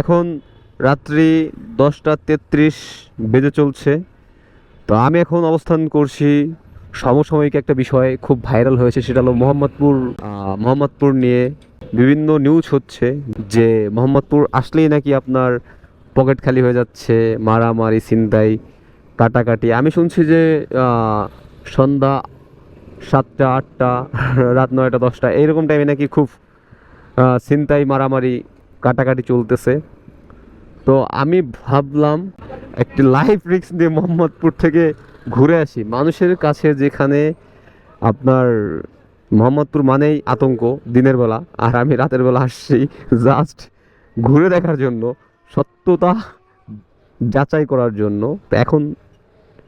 এখন রাত্রি দশটা তেত্রিশ বেজে চলছে। তো আমি এখন অবস্থান করছি সমসাময়িক একটা বিষয় খুব ভাইরাল হয়েছে, সেটা হলো মোহাম্মদপুর মোহাম্মদপুর নিয়ে বিভিন্ন নিউজ হচ্ছে যে মোহাম্মদপুর আসলেই নাকি আপনার পকেট খালি হয়ে যাচ্ছে, মারামারি, ছিনতাই, কাটাকাটি। আমি শুনছি যে সন্ধ্যা সাতটা, আটটা, রাত নয়টা, দশটা, এইরকম টাইমে নাকি খুব ছিনতাই, মারামারি কাটাকাটি চলতেছে। তো আমি ভাবলাম একটি লাইফ রিস্ক দিয়ে মোহাম্মদপুর থেকে ঘুরে আসি। মানুষের কাছে যেখানে আপনার মোহাম্মদপুর মানেই আতঙ্ক দিনের বেলা, আর আমি রাতের বেলা আসছি জাস্ট ঘুরে দেখার জন্য, সত্যতা যাচাই করার জন্য। তো এখন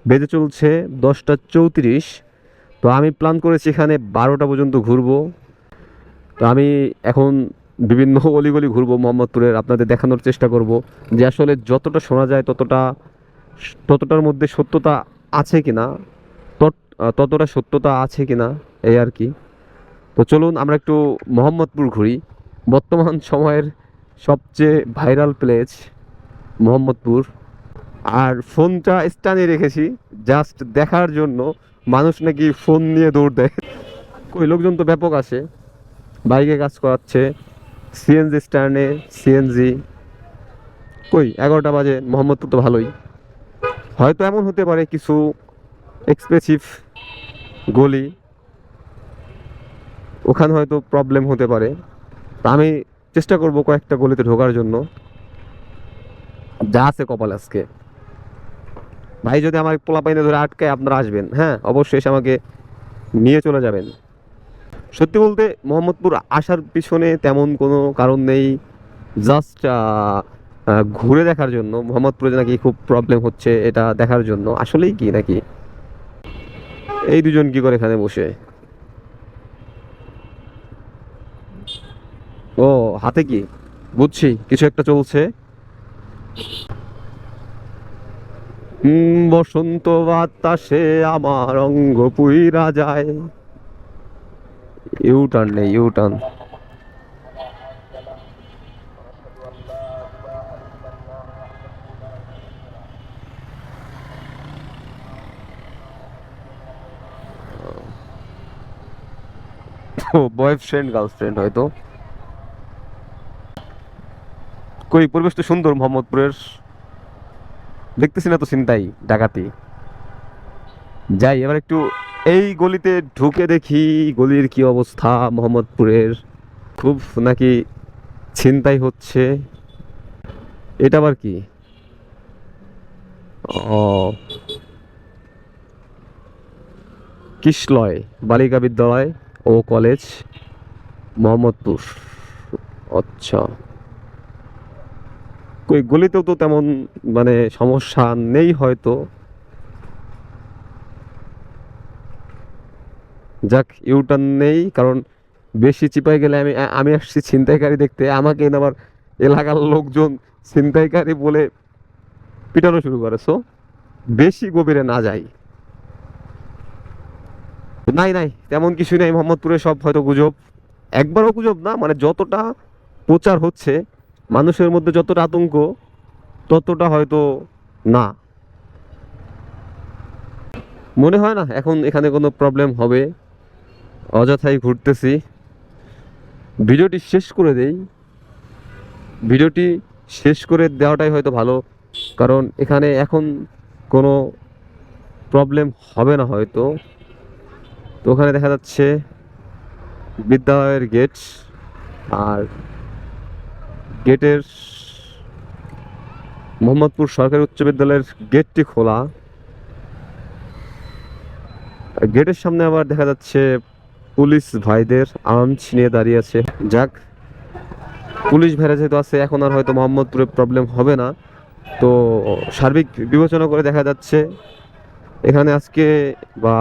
বেজে চলছে দশটা চৌত্রিশ। তো আমি প্ল্যান করেছি এখানে বারোটা পর্যন্ত ঘুরবো। তো আমি এখন বিভিন্ন অলিগলি ঘুরবো মোহাম্মদপুরের আপনাদের দেখানোর চেষ্টা করব যে আসলে যতটা শোনা যায় ততটা ততটার মধ্যে সত্যতা আছে তত- আহ, ততটা সত্যতা আছে কি না এই আর কি। তো চলুন আমরা একটু মোহাম্মদপুর ঘুরি। বর্তমান সময়ের সবচেয়ে ভাইরাল প্লেস মোহাম্মদপুর। আর ফোনটা স্টানে রেখেছি জাস্ট দেখার জন্য। মানুষ নাকি ফোন নিয়ে দৌড় দেয়। কই লোকজন তো ব্যাপক আছে বাইকে কাজ করাচ্ছে। সিএনজি স্ট্যান্ডে সিএনজি কই, এগারোটা বাজে, মোহাম্মদপুর তো ভালোই। হয়তো এমন হতে পারে কিছু এক্সপেসিভ গলি। ওখানে হয়তো প্রবলেম হতে পারে। তা আমি চেষ্টা করব কয়েকটা গলিতে ঢোকার জন্য। যা আছে কপাল আজকে। ভাই যদি আমার পোলা পাইনে ধরে আটকায় আপনারা আসবেন হ্যাঁ অবশ্যই এসে আমাকে নিয়ে চলে যাবেন। সত্যি বলতে মোহাম্মদপুর আসার পিছনে তেমন কোনো কারণ নেই। জাস্ট ঘুরে দেখার জন্য, মোহাম্মদপুরে নাকি খুব প্রবলেম হচ্ছে এটা দেখার জন্য। আসলেই কি নাকি? এই দুজন কি করে এখানে বসে? ও, হাতে কি? বুঝছি, কিছু একটা চলছে। বসন্ত বাতাসে আমার অঙ্গ পুইরা যায়। ইউটার্ন নেই ইউটার্ন বয়ফ্রেন্ড গার্লফ্রেন্ড হয়তো। কই, পরিবেশ তো সুন্দর মোহাম্মদপুরের। দেখতেছি না তো চিন্তাই ডাকাতি যাই, এবার একটু এই গলিতে ঢুকে দেখি গলির কি অবস্থা মোহাম্মদপুরের। খুব নাকি ছিনতাই হচ্ছে। এটা আবার কি? ও। কিশলয়, বালিকা বিদ্যালয় ও কলেজ, মোহাম্মদপুর। আচ্ছা। কই, গলিতেও তো তেমন মানে সমস্যা নেই হয়তো। যাক ইউটার্ন নেই, কারণ বেশি চিপাই গেলে আমি আমি আসছি ছিনতাইকারী দেখতে। আমাকে আবার এলাকার লোকজন ছিনতাইকারী বলে পিটানো শুরু করে সো বেশি গভীরে না যাই। নাই নাই, তেমন কিছু নেই, মোহাম্মদপুরে সব হয়তো গুজব। একবারও গুজব না মানে যতটা প্রচার হচ্ছে, মানুষের মধ্যে যতটা আতঙ্ক, ততটা হয়তো না। মনে হয় না, এখন এখানে কোনো প্রবলেম হবে। অযথাই ঘুরতেছি। ভিডিওটি শেষ করে দেই। ভিডিওটি শেষ করে দেওয়াটাই হয়তো ভালো, কারণ এখানে এখন কোনো প্রবলেম হবে না হয়তো। তো ওখানে দেখা যাচ্ছে বিদ্যালয়ের গেট আর গেটের মোহাম্মদপুর সরকারি উচ্চ বিদ্যালয়ের গেটটি খোলা। গেটের সামনে আবার দেখা যাচ্ছে পুলিশ ভাইদের আর্মস নিয়ে দাঁড়িয়ে আছে। যাক, পুলিশ ভাইরা যেহেতু আছে, এখন আর হয়তো মোহাম্মদপুরে প্রবলেম হবে না। তো সার্বিক বিবেচনা করে দেখা যাচ্ছে, এখানে আজকে বা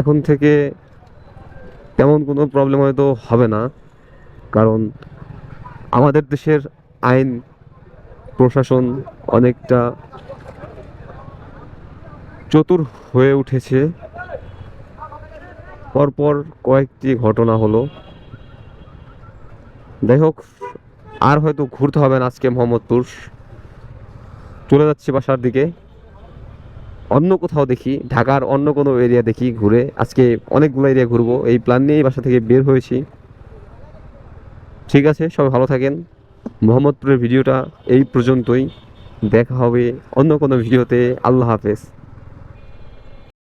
এখন থেকে তেমন কোনো প্রবলেম হয়তো হবে না। কারণ আমাদের দেশের আইন, প্রশাসন অনেকটা চতুর হয়ে উঠেছে। পরপর কয়েকটি ঘটনা হলো। যাই হোক, আর হয়তো ঘুরতে হবে না আজকে মোহাম্মদপুর। চলে যাচ্ছি বাসার দিকে। অন্য কোথাও দেখি, ঢাকার অন্য কোনো এরিয়া দেখি ঘুরে। আজকে অনেকগুলো এরিয়া ঘুরবো, এই প্ল্যান নিয়েই বাসা থেকে বের হয়েছি। ঠিক আছে, সবাই ভালো থাকেন। মোহাম্মদপুরের ভিডিওটা এই পর্যন্তই। দেখা হবে অন্য কোনো ভিডিওতে। আল্লাহ হাফেজ।